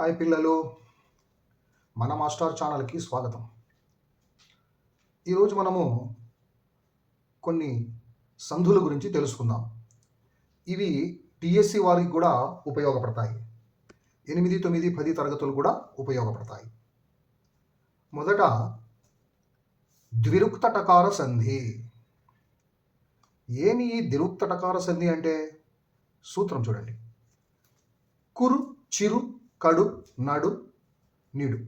Hi పిల్లలు. మన master ఛానల్కి స్వాగతం. ఈరోజు మనము కొన్ని సంధుల గురించి తెలుసుకుందాం. ఇవి టిఎస్సి వారికి కూడా ఉపయోగపడతాయి. ఎనిమిది తొమ్మిది పది తరగతులు కూడా ఉపయోగపడతాయి. మొదట ద్విరుక్తటకార సంధి. ఏమి ఈ ద్విరుక్తటకార సంధి అంటే? సూత్రం చూడండి. కురు చిరు కడు నడు నిడు.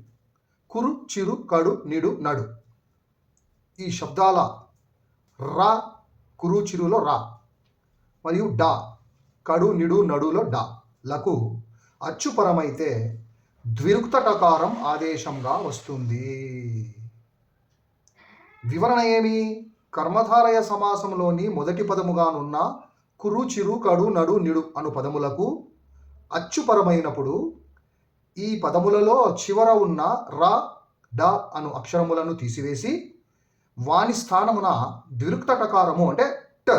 కురు చిరు కడు నిడు నడు. ఈ శబ్దాల రా కురు చిరులో రా. మరియు డా కడు నిడు నడులో డా. లకు అచ్చుపరమైతే ద్విరుక్తటకారం ఆదేశంగా వస్తుంది. వివరణ ఏమి? కర్మధారయ సమాసంలోని మొదటి పదముగానున్న కురు చిరు కడు నడు నిడు అను పదములకు అచ్చుపరమైనప్పుడు ఈ పదములలో చివర ఉన్న ర డ అను అక్షరములను తీసివేసి వాని స్థానమున ద్విరుక్తటకారము అంటే ట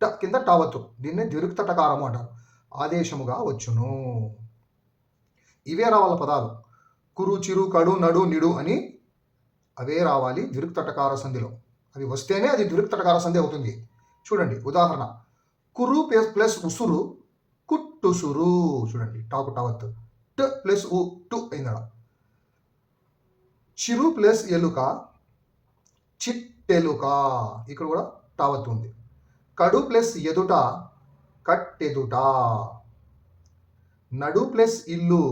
ట కింద టావత్తు దీన్ని ద్విరుక్తటకారము అంటారు. ఆదేశముగా వచ్చును. ఇవే రావాల పదాలు. కురు చిరు కడు నడు నిడు అని అవే రావాలి ద్విరుక్తటకార సంధిలో. అవి వస్తేనే అది ద్విరుక్తటకార సంధి అవుతుంది. చూడండి ఉదాహరణ. కురు ప్లస్ ప్లస్ ఉసురు కుట్టుసురు. చూడండి టాకు టావత్. ట్ ప్లస్ ఉ టు అయిందడ చిరు ప్లస్ ఎలుక చిట్టెలుక. ఇక్కడ కూడా టావత్ ఉంది కడు ప్లస్ ఎదుట కట్టెదుట. నడు ప్లస్ ఇల్లు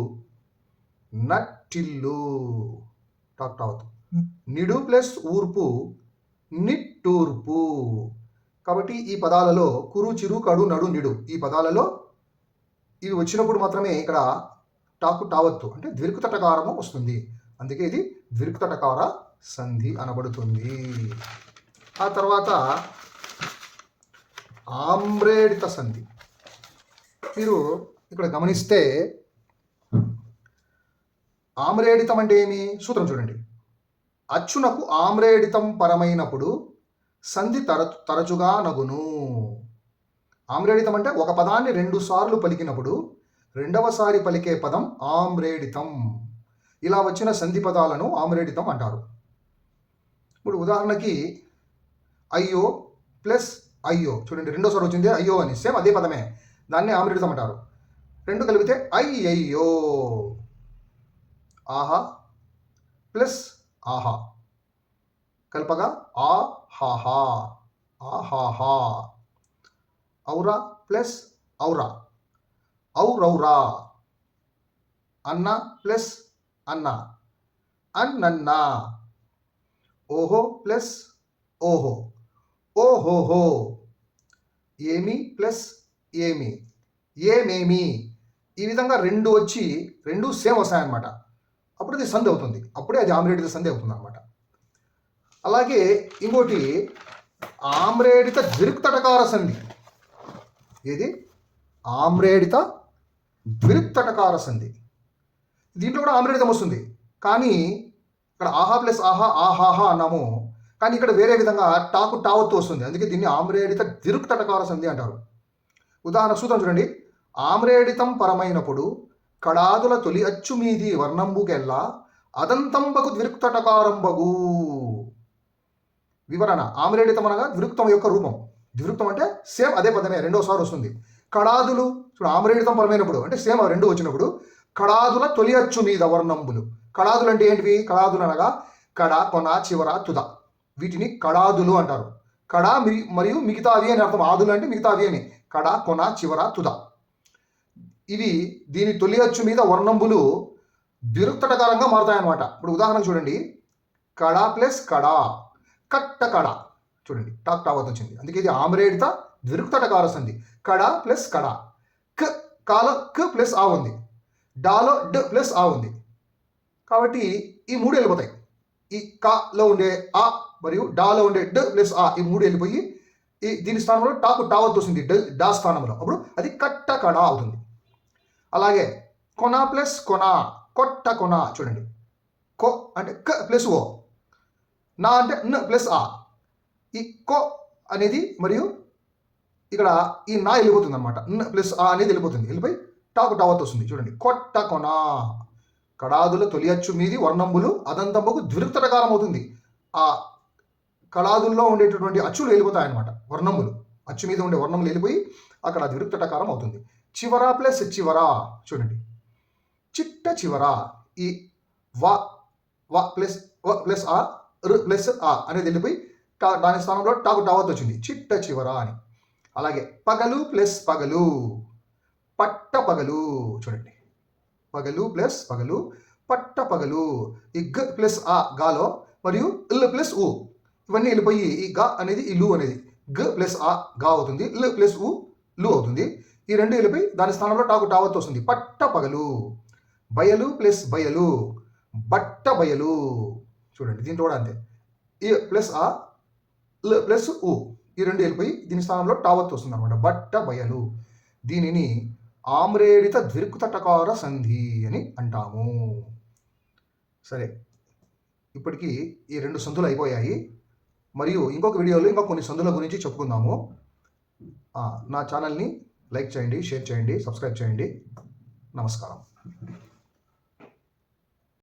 నట్టిల్లు. టాక్ టావత్ నిడు ప్లస్ ఊర్పు నిట్టూర్పు. కాబట్టి ఈ పదాలలో కురు చిరు కడు నడు నిడు ఈ పదాలలో ఇవి వచ్చినప్పుడు మాత్రమే ఇక్కడ టాకు టావత్తు అంటే ద్విరుక్తటకారము వస్తుంది. అందుకే ఇది ద్విరుక్తటకార సంధి అనబడుతుంది. ఆ తర్వాత ఆమ్రేడిత సంధి. మీరు ఇక్కడ గమనిస్తే ఆమ్రేడితం అంటే ఏమి? సూత్రం చూడండి. అచ్చునకు ఆమ్రేడితం పరమైనప్పుడు సంధి తర తరచుగా నగును. ఆమ్రేడితం అంటే ఒక పదాన్ని రెండు సార్లు పలికినప్పుడు రెండవసారి పలికే పదం ఆమ్రేడితం. ఇలా వచ్చిన సంధి పదాలను ఆమ్రేడితం అంటారు. ఇప్పుడు ఉదాహరణకి అయ్యో ప్లస్ అయ్యో. చూడండి రెండోసారి వచ్చింది అయ్యో అని. సేమ్ అదే పదమే. దాన్ని ఆమ్రేడితం అంటారు. రెండు కలిపితే అయ్యయ్యో. ఆహా ప్లస్ ఆహా. కల్పగా ఆ హాహా ఆహాహా ఔరా ప్లస్ ఔరా. ఔరౌరా. అన్న ప్లస్ అన్న. అన్నన్న. ఓహో ప్లస్ ఓహో. ఓహోహో. ఏమి ప్లస్ ఏమి? ఏమేమి? ఈ విధంగా రెండు వచ్చి రెండు సేమ్ వస్తాయన్నమాట. అప్పుడు అది సంధి అవుతుంది. అప్పుడే అది ఆమ్రేడిత సంధి అవుతుంది అనమాట అలాగే ఇంకోటి ఆమ్రేడిత ద్విరుక్తటకార సంధి. ఏది? ఆమ్రేడిత ద్విరుక్తటకార సంధి దీంట్లో కూడా ఆమ్రేడితం వస్తుంది కానీ ఇక్కడ ఆహా ప్లస్ ఆహా ఆహాహా అన్నాము. కానీ ఇక్కడ వేరే విధంగా టాకు టావత్తు వస్తుంది. అందుకే దీన్ని ఆమ్రేడిత దిరుక్తటకార సంధి అంటారు. ఉదాహరణ సూత్రం చూడండి. ఆమ్రేడితం పరమైనప్పుడు కడాదుల తొలి అచ్చు మీది వర్ణంబుకెల్లా అదంతంబకు ద్విరుక్తటకారంబగు. వివరణ. ఆమ్రేడితం అనగా ద్విరుక్తం యొక్క రూపం. ద్విరుక్తం అంటే సేమ్ అదే పదమే రెండోసారి వస్తుంది. కడాదులు చూడు ఆమ్రేడితం పరమైనప్పుడు అంటే సేమ్ ఆ రెండు వచ్చినప్పుడు కడాదుల తొలి అచ్చు మీద వర్ణంబులు. కడాదులు అంటే ఏంటివి? కడాదులు అనగా కడ కొన చివర తుద. వీటిని కడాదులు అంటారు. కడ మి మరియు మిగతావి అని అర్థం. ఆదులు అంటే మిగతావి అని. కడ కొన చివర తుద. ఇవి దీని తొలి అచ్చు మీద వర్ణంబులు ద్విరుక్తటకారంగా మారుతాయన్నమాట. ఇప్పుడు ఉదాహరణ చూడండి. కడ ప్లస్ కడ కట్ట కడ చూడండి. టాక్ టావత్ వచ్చింది. అందుకే ఇది ఆమ్రేడిత ద్విరుక్తటకార సంధి కడ ప్లస్ కడ. క కాలో క ప్లస్ ఆ ఉంది. డాలో డ్ ప్లస్ ఆ ఉంది. కాబట్టి ఈ మూడు వెళ్ళిపోతాయి. ఈ కాలో ఉండే ఆ మరియు డాలో ఉండే డ్ ప్లస్ ఆ ఈ మూడు వెళ్ళిపోయి ఈ దీని స్థానంలో టాకు టావత్ వస్తుంది డ డా స్థానంలో. అప్పుడు అది కట్ట కడ అవుతుంది. అలాగే కొన ప్లస్ కొన కొట్ట కొన చూడండి. కో అంటే క ప్లస్ ఓ. నా అంటే న ప్లస్ ఆ. ఈ కో అనేది మరియు ఇక్కడ ఈ నా వెళ్ళిపోతుంది అనమాట ప్లస్ ఆ అనేది వెళ్ళిపోతుంది. వెళ్ళిపోయి టాకు టావత్ వస్తుంది. చూడండి. కొట్ట కొన కడాదుల తొలి అచ్చు మీది వర్ణంబులు అదంతంబకు ద్విరుక్తరకారం అవుతుంది. ఆ కళాదుల్లో ఉండేటటువంటి అచ్చులు వెళ్ళిపోతాయి అనమాట వర్ణములు అచ్చు మీద ఉండే వర్ణములు వెళ్ళిపోయి అక్కడ ద్విరుక్తటకారం అవుతుంది. చివర ప్లస్ చివర. చూడండి. చిట్ట చివర. ఈ వ వ ప్లస్ వ ప్లస్ ఆ రు ప్లస్ ఆ అనేది వెళ్ళిపోయి టా- దాని స్థానంలో టాకు టావత్ వచ్చింది. చిట్ట చివర అని. అలాగే పగలు ప్లస్ పగలు పట్ట పగలు చూడండి. పగలు ప్లస్ పగలు పట్ట పగలు ఈ గ ప్లస్ ఆ గాలో మరియు ఇల్ ప్లస్ ఊ. ఇవన్నీ వెళ్ళిపోయి ఈ గా అనేది ఈ లు అనేది. గ ప్లస్ ఆ గా అవుతుంది ఇల్ ప్లస్ ఊ లు అవుతుంది. ఈ రెండు వెళ్ళిపోయి దాని స్థానంలో టాకు టావత్ వస్తుంది. పట్ట పగలు బయలు ప్లస్ బయలు బట్ట బయలు. చూడండి దీంట్లో కూడా అంతే. ఈ ప్లస్ ఆ ల ప్లస్ ఊ. ఈ రెండు వెళ్ళిపోయి దీని స్థానంలో టావత్ వస్తుంది అనమాట బట్ట బయలు. దీనిని ఆమ్రేడిత ద్విరుక్తటకార సంధి అని అంటాము. సరే. ఇప్పటికీ ఈ రెండు సంధులు అయిపోయాయి. మరియు ఇంకొక వీడియోలో ఇంకా కొన్ని సంధుల గురించి చెప్పుకుందాము. నా ఛానల్ని లైక్ చేయండి షేర్ చేయండి సబ్స్క్రైబ్ చేయండి. నమస్కారం.